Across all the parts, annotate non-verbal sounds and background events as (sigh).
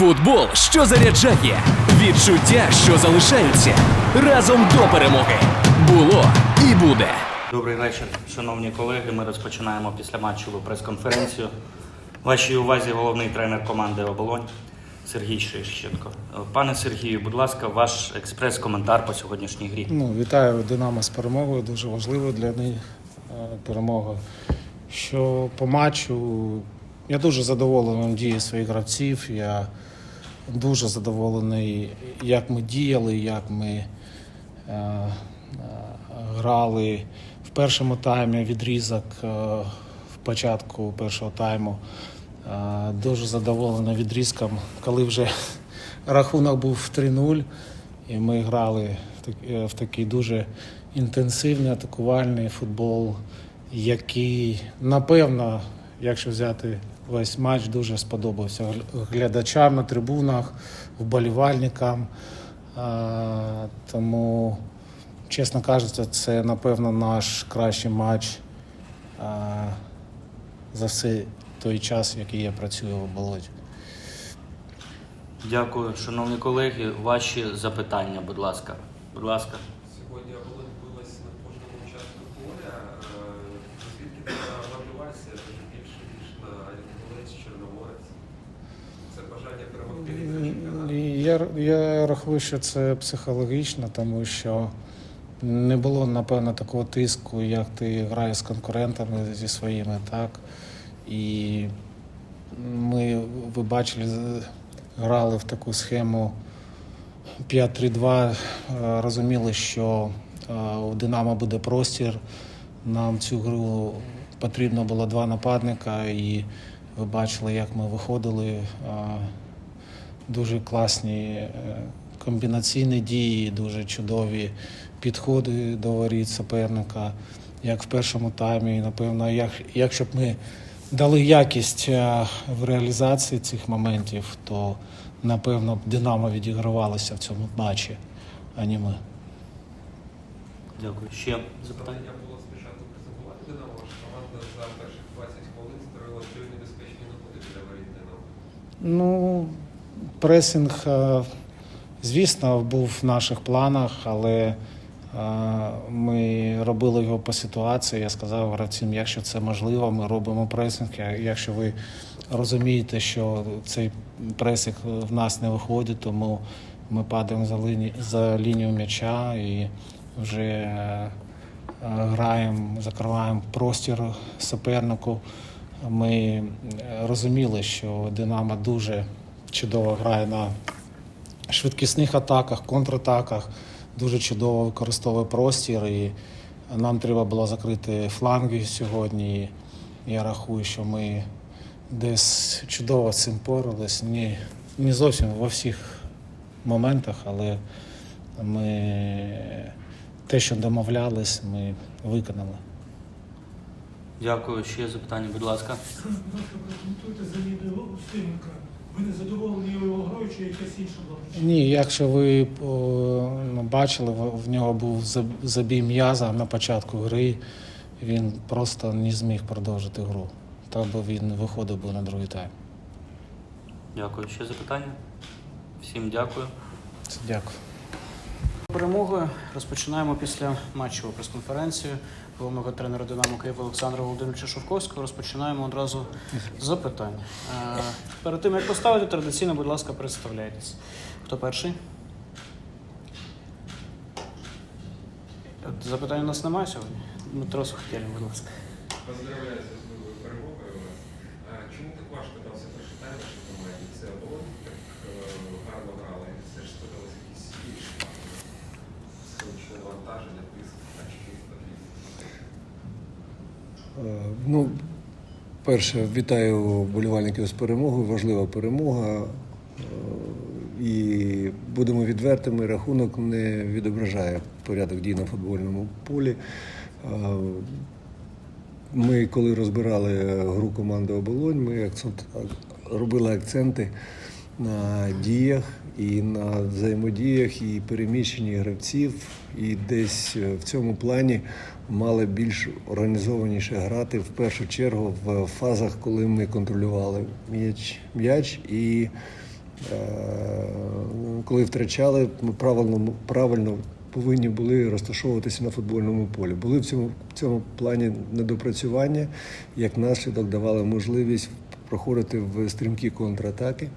Футбол, що заряджає, відчуття, що залишаються разом до перемоги. Було і буде. Добрий вечір, шановні колеги. Ми розпочинаємо після матчеву прес-конференцію. Вашій увазі головний тренер команди Оболонь Сергій Шищенко. Пане Сергію, будь ласка, ваш експрес-коментар по сьогоднішній грі. Ну, вітаю Динамо з перемогою. Дуже важливо для них е, перемога. Що по матчу я дуже задоволений дією своїх гравців. Я дуже задоволений, як ми діяли, як ми е, е, грали в першому таймі відрізок е, в початку першого тайму. Е, Дуже задоволений відрізком, коли вже (laughs) рахунок був 3-0, і ми грали е, в такий дуже інтенсивний атакувальний футбол, який, напевно, якщо взяти весь матч, дуже сподобався глядачам на трибунах, вболівальникам. Е, Тому, чесно кажучи, це, напевно, наш кращий матч е, за все той час, який я працюю в болоті. Дякую, шановні колеги. Ваші запитання, будь ласка. Будь ласка. Сьогодні Я, я рахую, що це психологічно, тому що не було, напевно, такого тиску, як ти граєш з конкурентами зі своїми, так. І ми, ви бачили, грали в таку схему 5-3-2, е, розуміли, що е, у Динамо буде простір. Нам цю гру потрібно було два нападника, і ви бачили, як ми виходили. Дуже класні е, комбінаційні дії, дуже чудові підходи до воріт суперника, як в першому таймі. Напевно, як, якщо б ми дали якість е, в реалізації цих моментів, то напевно б Динамо відігравалося в цьому матчі, а не ми. Дякую. Ще запитання? Було спочатку пресингувати Динамо, ваша команда за перших 20 хвилин створила три небезпечні напади для воріт Динамо. Ну, пресинг, е, звісно, був в наших планах, але е, ми робили його по ситуації. Я сказав гравцям, якщо це можливо, ми робимо пресинг. Якщо ви розумієте, що цей пресинг в нас не виходить, тому ми падаємо за, ліні, за лінію м'яча і вже е, граємо, закриваємо простір супернику. Ми розуміли, що Динамо дуже чудово грає на швидкісних атаках, контратаках, дуже чудово використовує простір. І нам треба було закрити фланги сьогодні. І я рахую, що ми десь чудово з цим порались. Не, не зовсім во всіх моментах, але ми те, що домовлялись, ми виконали. Дякую. Ще запитання, будь ласка. Ласка, прокоментуйте Устименка. Ви не задоволені його грою чи якесь інше було? Ні, якщо ви о, ну, бачили, в- в нього був забій м'яза на початку гри, він просто не зміг продовжити гру. Так би він виходив би на другий тайм. Дякую. Ще запитання? Всім дякую. Дякую. Перемогою розпочинаємо після матчеву прес-конференцію головного тренера Динамо Київ Олександра Володимировича Шовковського. Розпочинаємо одразу з запитань. Е, Перед тим як поставити, традиційно, будь ласка, представляйтесь. Хто перший? Е, Запитань у нас немає сьогодні. Дмитро Сухтєлін, будь ласка. Поздравляю з перемогою Чому так важко дався перший тайм вашій? Це Володь так е, гарно грала, і все ж сподобалися якісь інші Е, Ну, перше, вітаю вболівальників з перемогою. Важлива перемога. Е, І будемо відвертими, рахунок не відображає порядок дій на футбольному полі. Е, Ми, коли розбирали гру команди Оболонь, ми робили акценти на діях і на взаємодіях і переміщенні гравців. І десь е, в цьому плані мали більш організованіше грати в першу чергу в фазах, коли ми контролювали м'яч, м'яч і Е, Коли втрачали, ми правильно, правильно повинні були розташовуватися на футбольному полі. Були в цьому, в цьому плані недопрацювання, як наслідок давали можливість проходити в стрімкі контратаки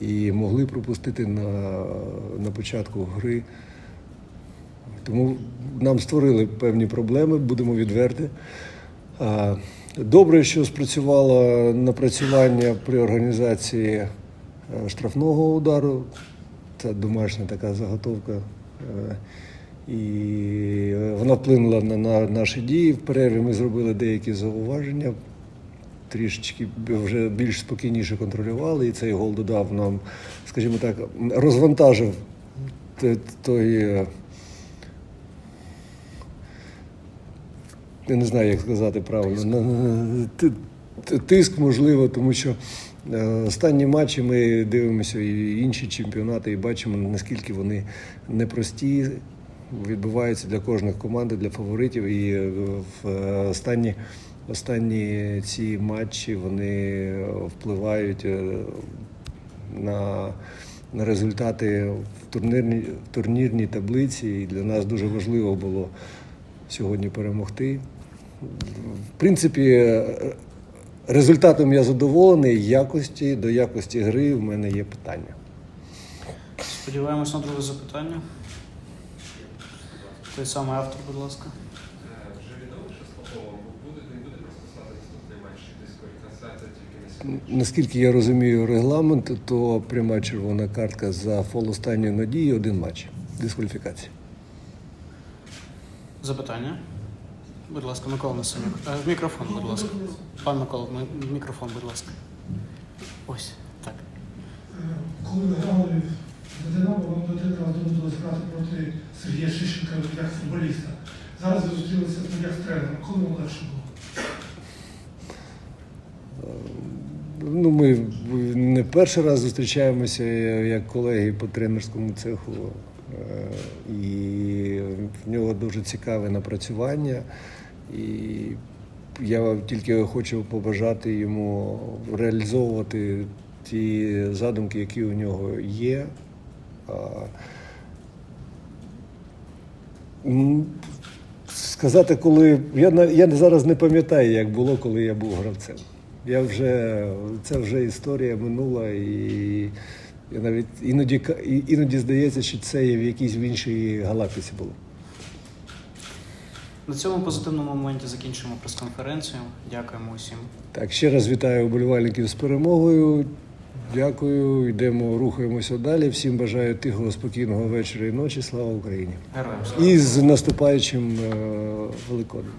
і могли пропустити на, на початку гри. Тому нам створили певні проблеми, будемо відверті. Добре, що спрацювало напрацювання при організації е, штрафного удару. Це домашня така заготовка. Е, І вона вплинула на, на наші дії. В перерві ми зробили деякі зауваження, трішечки вже більш спокійніше контролювали, і цей гол додав нам, скажімо так, розвантажив той. е, я не знаю, як сказати правильно, тиск, можливо, тому що е, останні матчі ми дивимося і інші чемпіонати, і бачимо, наскільки вони непрості, відбуваються для кожної команди, для фаворитів. І е, в е, останні, останні ці матчі вони впливають е, на, на результати в турнірній, турнірній таблиці. І для нас дуже важливо було сьогодні перемогти. В принципі, результатом я задоволений. Якості до якості гри в мене є питання. Сподіваємось на друге запитання. Той самий автор, будь ласка. Е, Вже відомо, що Поповим буде, він буде наступний матч, чи дискваліфікація тільки на сьогодні? Наскільки я розумію регламент, то пряма червона картка за фол останньої надії один матч. Дискваліфікація. Запитання. Будь ласка, Микола Насонюк. Е, Мікрофон, будь ласка. Пан Микола, мікрофон, будь ласка. Ось, так. Е, Коли Динамо, вам до Динамо доводилось грати проти Сергія Шищенка як футболіста. Зараз ви зустрілися з як з тренером. Коли вам легше було? Ну, ми не перший раз зустрічаємося як колеги по тренерському цеху. Е, І в нього дуже цікаве напрацювання. І я тільки хочу побажати йому реалізовувати ті задумки, які у нього є. Сказати, коли. Я, я зараз не пам'ятаю, як було, коли я був гравцем. Я вже, це вже історія минула, і я навіть іноді, іноді здається, що це є в якійсь в іншій галактиці було. На цьому позитивному моменті закінчуємо прес-конференцію. Дякуємо усім. Так, ще раз вітаю вболівальників з перемогою. Дякую, йдемо, рухаємося далі. Всім бажаю тихого, спокійного вечора і ночі. Слава Україні! Героям слава! І з наступаючим е, Великоднем.